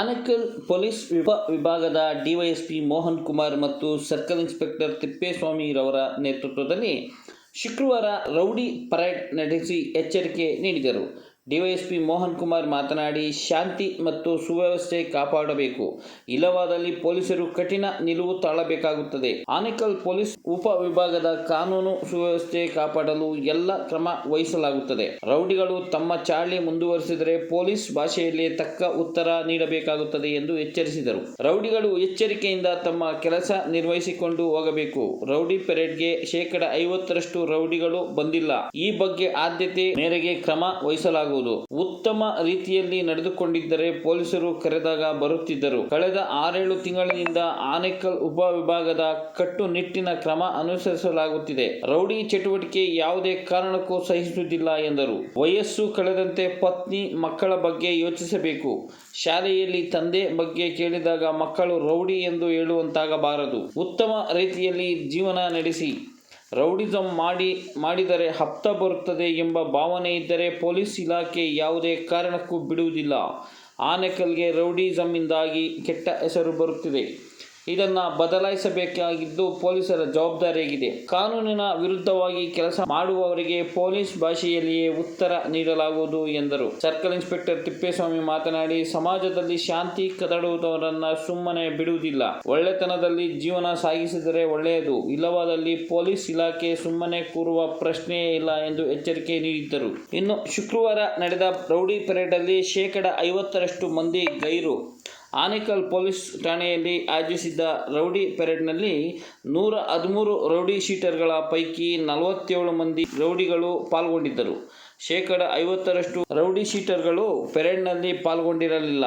Anekal police ವಿಭ ವಿಭಾಗದ DYSP Mohan Kumar ಮತ್ತು circle inspector ತಿಪ್ಪೇಸ್ವಾಮಿರವರ ನೇತೃತ್ವದಲ್ಲಿ ಶುಕ್ರವಾರ ರೌಡಿ ಪರೇಡ್ ನಡೆಸಿ ಎಚ್ಚರಿಕೆ ನೀಡಿದರು. ಡಿವೈಎಸ್ಪಿ ಮೋಹನ್ ಕುಮಾರ್ ಮಾತನಾಡಿ, ಶಾಂತಿ ಮತ್ತು ಸುವ್ಯವಸ್ಥೆ ಕಾಪಾಡಬೇಕು. ಇಲ್ಲವಾದಲ್ಲಿ ಪೊಲೀಸರು ಕಠಿಣ ನಿಲುವು ತಾಳಬೇಕಾಗುತ್ತದೆ. ಆನೇಕಲ್ ಪೊಲೀಸ್ ಉಪ ವಿಭಾಗದ ಕಾನೂನು ಸುವ್ಯವಸ್ಥೆ ಕಾಪಾಡಲು ಎಲ್ಲ ಕ್ರಮ ವಹಿಸಲಾಗುತ್ತದೆ. ರೌಡಿಗಳು ತಮ್ಮ ಚಾಳಿ ಮುಂದುವರಿಸಿದರೆ ಪೊಲೀಸ್ ಭಾಷೆಯಲ್ಲಿ ತಕ್ಕ ಉತ್ತರ ನೀಡಬೇಕಾಗುತ್ತದೆ ಎಂದು ಎಚ್ಚರಿಸಿದರು. ರೌಡಿಗಳು ಎಚ್ಚರಿಕೆಯಿಂದ ತಮ್ಮ ಕೆಲಸ ನಿರ್ವಹಿಸಿಕೊಂಡು ಹೋಗಬೇಕು. ರೌಡಿ ಪೆರೇಡ್ಗೆ ಶೇಕಡ ಐವತ್ತರಷ್ಟು ರೌಡಿಗಳು ಬಂದಿಲ್ಲ. ಈ ಬಗ್ಗೆ ಆದ್ಯತೆ ಮೇರೆಗೆ ಕ್ರಮ ವಹಿಸಲಾಗುವುದು. ಉತ್ತಮ ರೀತಿಯಲ್ಲಿ ನಡೆದುಕೊಂಡಿದ್ದರೆ ಪೊಲೀಸರು ಕರೆದಾಗ ಬರುತ್ತಿದ್ದರು. ಕಳೆದ ಆರೇಳು ತಿಂಗಳಿನಿಂದ ಆನೇಕಲ್ ಉಪವಿಭಾಗದ ಕಟ್ಟುನಿಟ್ಟಿನ ಕ್ರಮ ಅನುಸರಿಸಲಾಗುತ್ತಿದೆ. ರೌಡಿ ಚಟುವಟಿಕೆ ಯಾವುದೇ ಕಾರಣಕ್ಕೂ ಸಹಿಸುವುದಿಲ್ಲ ಎಂದರು. ವಯಸ್ಸು ಕಳೆದಂತೆ ಪತ್ನಿ ಮಕ್ಕಳ ಬಗ್ಗೆ ಯೋಚಿಸಬೇಕು. ಶಾಲೆಯಲ್ಲಿ ತಂದೆ ಬಗ್ಗೆ ಕೇಳಿದಾಗ ಮಕ್ಕಳು ರೌಡಿ ಎಂದು ಹೇಳುವಂತಾಗಬಾರದು. ಉತ್ತಮ ರೀತಿಯಲ್ಲಿ ಜೀವನ ನಡೆಸಿ. ರೌಡಿಸಂ ಮಾಡಿ, ಮಾಡಿದರೆ ಹಪ್ತ ಬರುತ್ತದೆ ಎಂಬ ಭಾವನೆ ಇದ್ದರೆ ಪೊಲೀಸ್ ಇಲಾಖೆ ಯಾವುದೇ ಕಾರಣಕ್ಕೂ ಬಿಡುವುದಿಲ್ಲ. ಆನೆಕಲ್ಗೆ ರೌಡಿಸಮ್ಮಿಂದಾಗಿ ಕೆಟ್ಟ ಹೆಸರು ಬರುತ್ತಿದೆ. ಇದನ್ನು ಬದಲಾಯಿಸಬೇಕಾಗಿದ್ದು ಪೊಲೀಸರ ಜವಾಬ್ದಾರಿಯಾಗಿದೆ. ಕಾನೂನಿನ ವಿರುದ್ಧವಾಗಿ ಕೆಲಸ ಮಾಡುವವರಿಗೆ ಪೊಲೀಸ್ ಭಾಷೆಯಲ್ಲಿಯೇ ಉತ್ತರ ನೀಡಲಾಗುವುದು ಎಂದರು. ಸರ್ಕಲ್ ಇನ್ಸ್ಪೆಕ್ಟರ್ ತಿಪ್ಪೇಸ್ವಾಮಿ ಮಾತನಾಡಿ, ಸಮಾಜದಲ್ಲಿ ಶಾಂತಿ ಕದಡುವುದವರನ್ನ ಸುಮ್ಮನೆ ಬಿಡುವುದಿಲ್ಲ. ಒಳ್ಳೆತನದಲ್ಲಿ ಜೀವನ ಸಾಗಿಸಿದರೆ ಒಳ್ಳೆಯದು. ಇಲ್ಲವಾದಲ್ಲಿ ಪೊಲೀಸ್ ಇಲಾಖೆ ಸುಮ್ಮನೆ ಕೂರುವ ಪ್ರಶ್ನೆಯೇ ಇಲ್ಲ ಎಂದು ಎಚ್ಚರಿಕೆ ನೀಡಿದ್ದರು. ಇನ್ನು ಶುಕ್ರವಾರ ನಡೆದ ರೌಡಿ ಪರೇಡಲ್ಲಿ ಶೇಕಡ ಐವತ್ತರಷ್ಟು ಮಂದಿ ಗೈರು ಆನೇಕಲ್ ಪೊಲೀಸ್ ಠಾಣೆಯಲ್ಲಿ ಆಯೋಜಿಸಿದ್ದ ರೌಡಿ ಪೆರೇಡ್ನಲ್ಲಿ ನೂರ ಹದಿಮೂರು ರೌಡಿ ಶೀಟರ್ಗಳ ಪೈಕಿ ನಲವತ್ತೇಳು ಮಂದಿ ರೌಡಿಗಳು ಪಾಲ್ಗೊಂಡಿದ್ದರು. ಶೇಕಡ ಐವತ್ತರಷ್ಟು ರೌಡಿ ಶೀಟರ್ಗಳು ಪೆರೇಡ್ನಲ್ಲಿ ಪಾಲ್ಗೊಂಡಿರಲಿಲ್ಲ.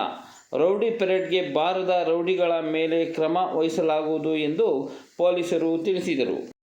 ರೌಡಿ ಪೆರೇಡ್ಗೆ ಬಾರದ ರೌಡಿಗಳ ಮೇಲೆ ಕ್ರಮ ವಹಿಸಲಾಗುವುದು ಎಂದು ಪೊಲೀಸರು ತಿಳಿಸಿದರು.